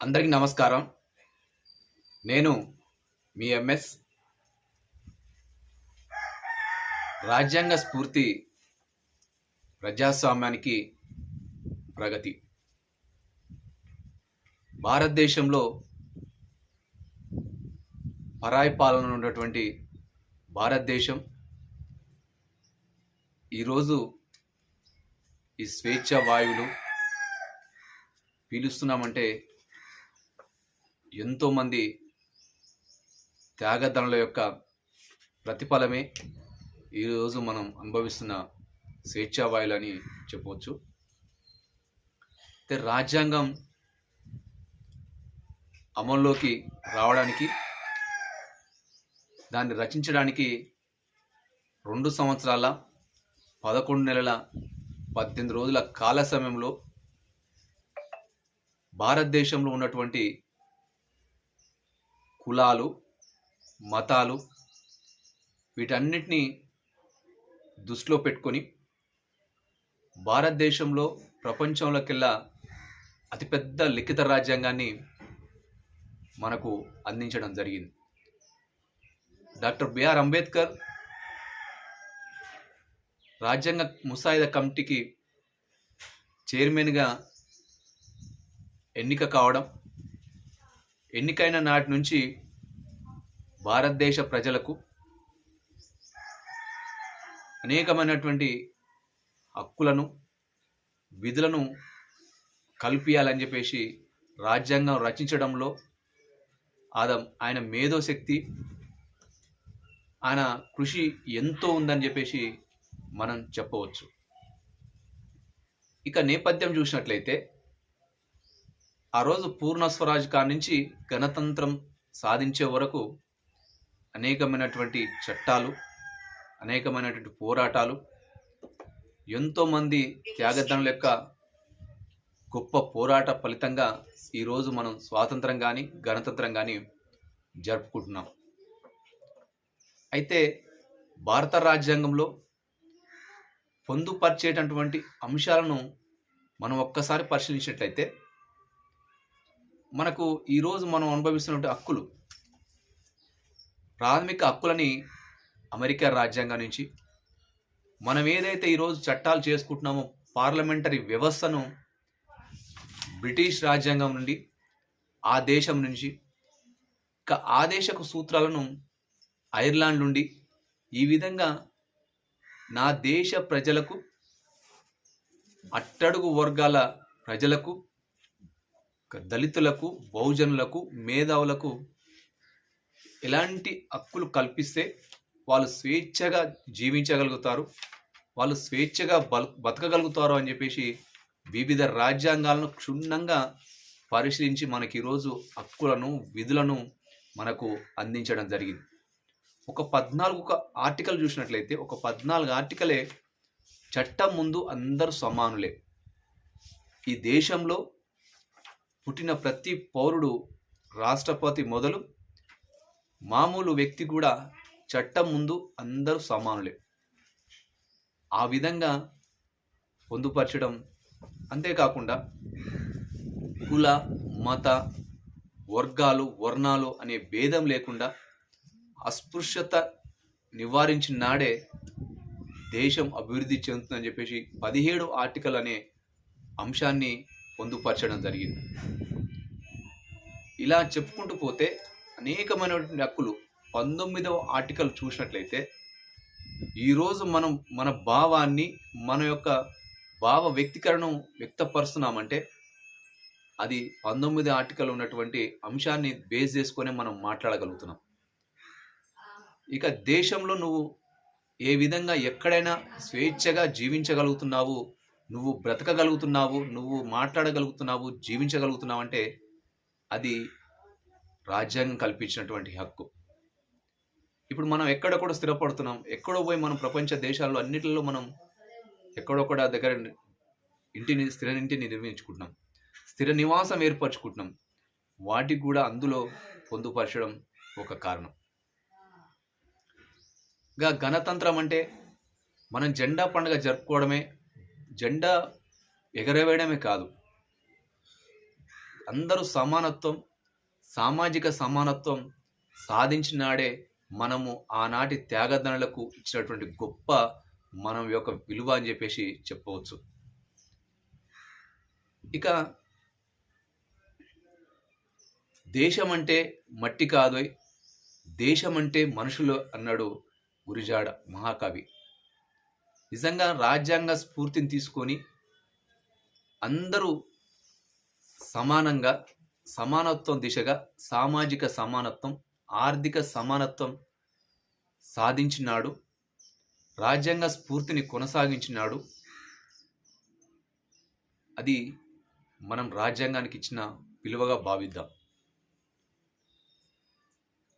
అందరికీ నమస్కారం. నేను మీ ఎంఎస్ రాజ్యాంగ స్ఫూర్తి ప్రజాస్వామ్యానికి ప్రగతి. భారతదేశంలో పరాయి పాలన ఉన్నటువంటి భారతదేశం ఈరోజు ఈ స్వేచ్ఛ వాయువులు పీలుస్తున్నామంటే ఎంతోమంది త్యాగధనుల యొక్క ప్రతిఫలమే ఈరోజు మనం అనుభవిస్తున్న స్వేచ్ఛావాయులు అని చెప్పవచ్చు. అయితే రాజ్యాంగం అమల్లోకి రావడానికి దాన్ని రచించడానికి రెండు సంవత్సరాల పదకొండు నెలల పద్దెనిమిది రోజుల కాల సమయంలో భారతదేశంలో ఉన్నటువంటి కులాలు మతాలు వీటన్నిటినీ దృష్టిలో పెట్టుకొని భారతదేశంలో ప్రపంచంలోకెల్లా అతిపెద్ద లిఖిత రాజ్యాంగాన్ని మనకు అందించడం జరిగింది. డాక్టర్ బిఆర్ అంబేద్కర్ రాజ్యాంగ ముసాయిదా కమిటీకి చైర్మన్గా ఎన్నిక కావడం ఎన్నికైన నాటి నుంచి భారతదేశ ప్రజలకు అనేకమైనటువంటి హక్కులను విధులను కల్పియాలని చెప్పేసి రాజ్యాంగం రచించడంలో ఆదం ఆయన మేధోశక్తి ఆయన కృషి ఎంతో ఉందని చెప్పేసి మనం చెప్పవచ్చు. ఇక నేపథ్యం చూసినట్లయితే ఆ రోజు పూర్ణ స్వరాజ్ కాడి నుంచి గణతంత్రం సాధించే వరకు అనేకమైనటువంటి చట్టాలు అనేకమైనటువంటి పోరాటాలు ఎంతోమంది త్యాగదనుల యొక్క గొప్ప పోరాట ఫలితంగా ఈరోజు మనం స్వాతంత్రం కానీ గణతంత్రం కానీ జరుపుకుంటున్నాం. అయితే భారత రాజ్యాంగంలో పొందుపరిచేటటువంటి అంశాలను మనం ఒక్కసారి పరిశీలించినట్లయితే మనకు ఈరోజు మనం అనుభవిస్తున్నటువంటి హక్కులు. ప్రాథమిక హక్కులని అమెరికా రాజ్యాంగం నుంచి మనం ఏదైతే ఈరోజు చట్టాలు చేసుకుంటున్నామో పార్లమెంటరీ వ్యవస్థను బ్రిటిష్ రాజ్యాంగం నుండి ఆ దేశం నుంచి ఇక ఆ దేశపు సూత్రాలను ఐర్లాండ్ నుండి ఈ విధంగా నా దేశ ప్రజలకు అట్టడుగు వర్గాల ప్రజలకు దళితులకు బహుజనులకు మేధావులకు ఎలాంటి హక్కులు కల్పిస్తే వాళ్ళు స్వేచ్ఛగా జీవించగలుగుతారు వాళ్ళు స్వేచ్ఛగా బల బతకగలుగుతారు అని చెప్పేసి వివిధ రాజ్యాంగాలను క్షుణ్ణంగా పరిశీలించి మనకి ఈరోజు హక్కులను విధులను మనకు అందించడం జరిగింది. ఒక పద్నాలుగు ఒక ఆర్టికల్ చూసినట్లయితే ఒక పద్నాలుగు ఆర్టికలే చట్టం ముందు అందరూ సమానులే. ఈ దేశంలో పుట్టిన ప్రతి పౌరుడు రాష్ట్రపతి మొదలు మామూలు వ్యక్తి కూడా చట్టం ముందు అందరూ సమానులే. ఆ విధంగా పొందుపరచడం అంతేకాకుండా కుల మత వర్గాలు వర్ణాలు అనే భేదం లేకుండా అస్పృశ్యత నివారించిన నాడే దేశం అభివృద్ధి చెందుతుందని చెప్పేసి పదిహేడు ఆర్టికల్ అనే అంశాన్ని పొందుపరచడం జరిగింది. ఇలా చెప్పుకుంటూ పోతే అనేకమైనటువంటి హక్కులు పంతొమ్మిదవ ఆర్టికల్ చూసినట్లయితే ఈరోజు మనం మన భావాన్ని మన యొక్క భావ వ్యక్తీకరణం వ్యక్తపరుస్తున్నామంటే అది పంతొమ్మిది ఆర్టికల్ ఉన్నటువంటి అంశాన్ని బేస్ చేసుకొని మనం మాట్లాడగలుగుతున్నాం. ఇక దేశంలో నువ్వు ఏ విధంగా ఎక్కడైనా స్వేచ్ఛగా జీవించగలుగుతున్నావు నువ్వు బ్రతకగలుగుతున్నావు నువ్వు మాట్లాడగలుగుతున్నావు జీవించగలుగుతున్నావు అంటే అది రాజ్యాంగం కల్పించినటువంటి హక్కు. ఇప్పుడు మనం ఎక్కడ కూడా స్థిరపడుతున్నాం ఎక్కడో పోయి మనం ప్రపంచ దేశాల్లో అన్నిటిలో మనం ఎక్కడొక్కడ దగ్గర ఇంటిని స్థిర ఇంటిని నిర్మించుకుంటున్నాం స్థిర నివాసం ఏర్పరచుకుంటున్నాం వాటికి కూడా అందులో పొందుపరచడం ఒక కారణం. గా గణతంత్రం అంటే మనం జెండా పండుగ జరుపుకోవడమే జెండా ఎగరవేయడమే కాదు. అందరూ సమానత్వం సామాజిక సమానత్వం సాధించినాడే మనము ఆనాటి త్యాగదనులకు ఇచ్చినటువంటి గొప్ప మనం యొక్క విలువ అని చెప్పేసి చెప్పవచ్చు. ఇక దేశం అంటే మట్టి కాదోయ్ దేశం అంటే మనుషులు అన్నాడు గురిజాడ మహాకవి. నిజంగా రాజ్యాంగ స్ఫూర్తిని తీసుకొని అందరూ సమానంగా సమానత్వం దిశగా సామాజిక సమానత్వం ఆర్థిక సమానత్వం సాధించినాడు రాజ్యాంగ స్ఫూర్తిని కొనసాగించినాడు. అది మనం రాజ్యాంగానికి ఇచ్చిన విలువగా భావిద్దాం.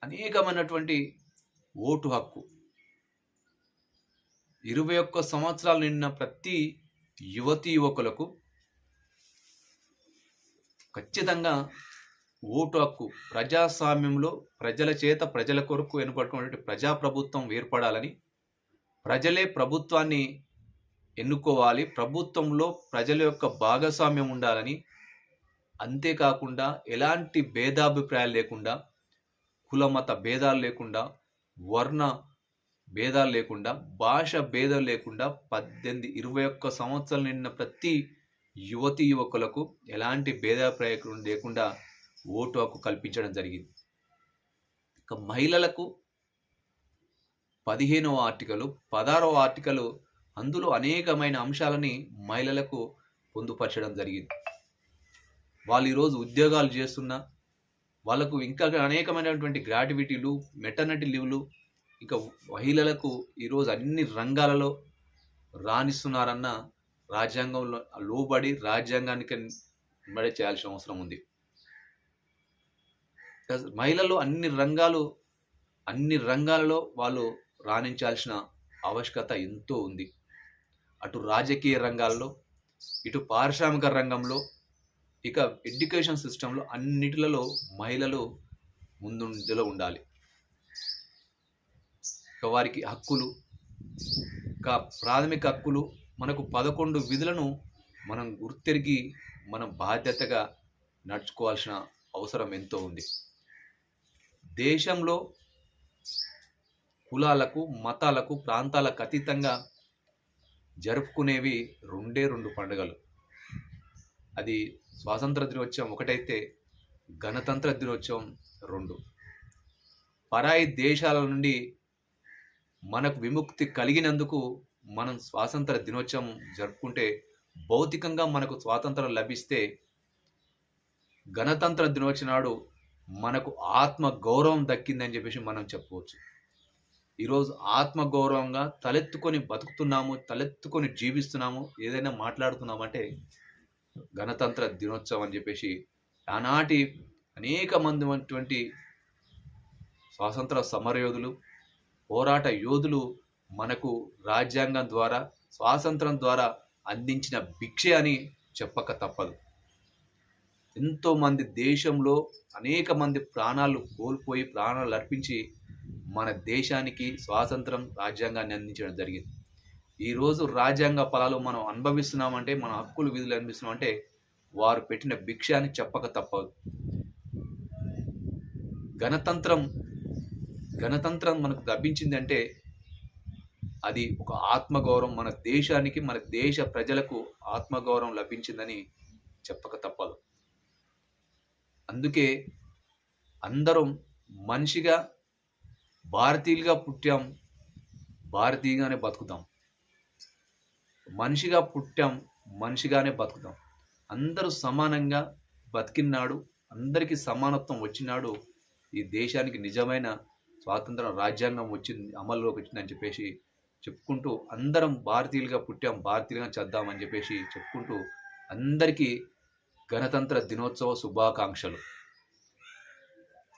అనేకమైనటువంటి ఓటు హక్కు ఇరవై ఒక్క సంవత్సరాలు నిండిన ప్రతి యువతి యువకులకు ఖచ్చితంగా ఓటు హక్కు ప్రజాస్వామ్యంలో ప్రజల చేత ప్రజల కొరకు ఏర్పడుకున్నటువంటి ప్రజాప్రభుత్వం ఏర్పడాలని ప్రజలే ప్రభుత్వాన్ని ఎన్నుకోవాలి ప్రభుత్వంలో ప్రజల యొక్క భాగస్వామ్యం ఉండాలని అంతేకాకుండా ఎలాంటి భేదాభిప్రాయాలు లేకుండా కులమత భేదాలు లేకుండా వర్ణ భేదాలు లేకుండా భాష భేదాలు లేకుండా పద్దెనిమిది ఇరవై ఒక్క సంవత్సరాలు నిండిన ప్రతి యువతి యువకులకు ఎలాంటి భేదాభిప్రాయకులు లేకుండా ఓటు హక్కు కల్పించడం జరిగింది. ఇక మహిళలకు పదిహేనవ ఆర్టికలు పదహారవ ఆర్టికలు అందులో అనేకమైన అంశాలని మహిళలకు పొందుపరచడం జరిగింది. వాళ్ళు ఈరోజు ఉద్యోగాలు చేస్తున్నా వాళ్ళకు ఇంకా అనేకమైనటువంటి గ్రాట్యుటీలు మెటర్నిటీ లీవ్లు ఇంకా మహిళలకు ఈరోజు అన్ని రంగాలలో రాణిస్తున్నారన్న రాజ్యాంగంలో లోబడి రాజ్యాంగానికి బడి చేయాల్సిన అవసరం ఉంది. మహిళలు అన్ని రంగాలు అన్ని రంగాలలో వాళ్ళు రాణించాల్సిన ఆవశ్యకత ఎంతో ఉంది. అటు రాజకీయ రంగాల్లో ఇటు పారిశ్రామిక రంగంలో ఇక ఎడ్యుకేషన్ సిస్టంలో అన్నిటిలలో మహిళలు ముందులో ఉండాలి. వారికి హక్కులు. ఇక ప్రాథమిక హక్కులు మనకు పదకొండు విధులను మనం గుర్తెరిగి మనం బాధ్యతగా నడుచుకోవాల్సిన అవసరం ఎంతో ఉంది. దేశంలో కులాలకు మతాలకు ప్రాంతాలకు అతీతంగా జరుపుకునేవి రెండే రెండు పండుగలు. అది స్వాతంత్ర దినోత్సవం ఒకటైతే గణతంత్ర దినోత్సవం రెండు. పరాయి దేశాల నుండి మనకు విముక్తి కలిగినందుకు మనం స్వాతంత్ర దినోత్సవం జరుపుకుంటే భౌతికంగా మనకు స్వాతంత్రం లభిస్తే గణతంత్ర దినోత్సవం నాడు మనకు ఆత్మ గౌరవం దక్కిందని చెప్పేసి మనం చెప్పవచ్చు. ఈరోజు ఆత్మ గౌరవంగా తలెత్తుకొని బతుకుతున్నాము తలెత్తుకొని జీవిస్తున్నాము ఏదైనా మాట్లాడుతున్నామంటే గణతంత్ర దినోత్సవం అని చెప్పేసి ఆనాటి అనేక మంది స్వాతంత్ర సమరయోధులు పోరాట యోధులు మనకు రాజ్యాంగం ద్వారా స్వాతంత్రం ద్వారా అందించిన భిక్ష అని చెప్పక తప్పదు. ఎంతోమంది దేశంలో అనేక మంది ప్రాణాలు కోల్పోయి ప్రాణాలు అర్పించి మన దేశానికి స్వాతంత్రం రాజ్యాంగాన్ని అందించడం జరిగింది. ఈరోజు రాజ్యాంగ ఫలాలు మనం అనుభవిస్తున్నామంటే మన హక్కులు విధులు అనిపిస్తున్నామంటే వారు పెట్టిన భిక్ష అని చెప్పక తప్పదు. గణతంత్రం గణతంత్రం మనకు లభించిందంటే అది ఒక ఆత్మగౌరవం మన దేశానికి మన దేశ ప్రజలకు ఆత్మగౌరవం లభించిందని చెప్పక తప్పదు. అందుకే అందరం మనిషిగా భారతీయులుగా పుట్టాం భారతీయంగానే బతుకుతాం. మనిషిగా పుట్టాం మనిషిగానే బతుకుతాం. అందరూ సమానంగా బతికినాడు అందరికీ సమానత్వం వచ్చినాడు ఈ దేశానికి నిజమైన స్వాతంత్రం రాజ్యాంగం వచ్చింది అమల్లోకి వచ్చిందని చెప్పేసి చెప్పుకుంటూ అందరం భారతీయులుగా పుట్టాం భారతీయులుగా చేద్దామని చెప్పేసి చెప్పుకుంటూ అందరికీ గణతంత్ర దినోత్సవ శుభాకాంక్షలు.